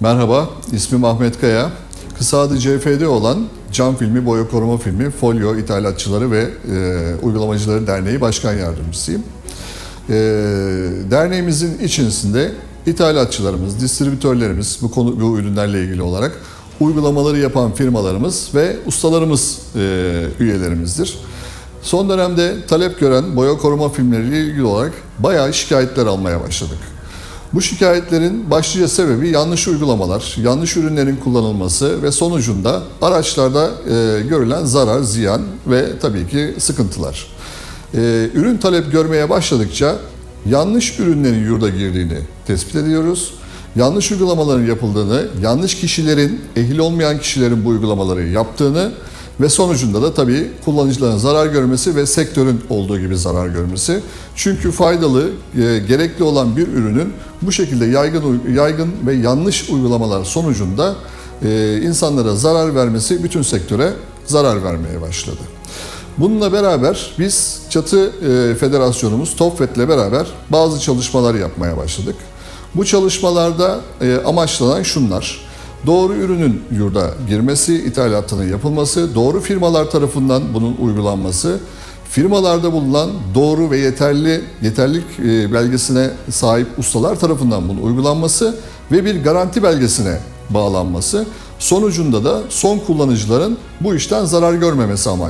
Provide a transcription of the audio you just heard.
Merhaba, ismim Ahmet Kaya. Kısa adı CFD olan Cam Filmi, Boya Koruma Filmi, Folyo İthalatçıları ve e, Uygulamacıları Derneği Başkan Yardımcısıyım. E, derneğimizin içerisinde ithalatçılarımız, distribütörlerimiz bu konu bu ürünlerle ilgili olarak uygulamaları yapan firmalarımız ve ustalarımız e, üyelerimizdir. Son dönemde talep gören boya koruma filmleriyle ilgili olarak bayağı şikayetler almaya başladık. Bu şikayetlerin başlıca sebebi yanlış uygulamalar, yanlış ürünlerin kullanılması ve sonucunda araçlarda e, görülen zarar, ziyan ve tabii ki sıkıntılar. E, ürün talep görmeye başladıkça yanlış ürünlerin yurda girdiğini tespit ediyoruz. Yanlış uygulamaların yapıldığını, yanlış kişilerin, ehil olmayan kişilerin bu uygulamaları yaptığını ve sonucunda da tabii kullanıcıların zarar görmesi ve sektörün olduğu gibi zarar görmesi. Çünkü faydalı, e, gerekli olan bir ürünün bu şekilde yaygın yaygın ve yanlış uygulamalar sonucunda e, insanlara zarar vermesi bütün sektöre zarar vermeye başladı. Bununla beraber biz Çatı e, Federasyonumuz TOFFET'le beraber bazı çalışmalar yapmaya başladık. Bu çalışmalarda e, amaçlanan şunlar. Doğru ürünün yurda girmesi, ithalatının yapılması, doğru firmalar tarafından bunun uygulanması, firmalarda bulunan doğru ve yeterli yeterlilik e, belgesine sahip ustalar tarafından bunun uygulanması ve bir garanti belgesine bağlanması sonucunda da son kullanıcıların bu işten zarar görmemesi amaçlı.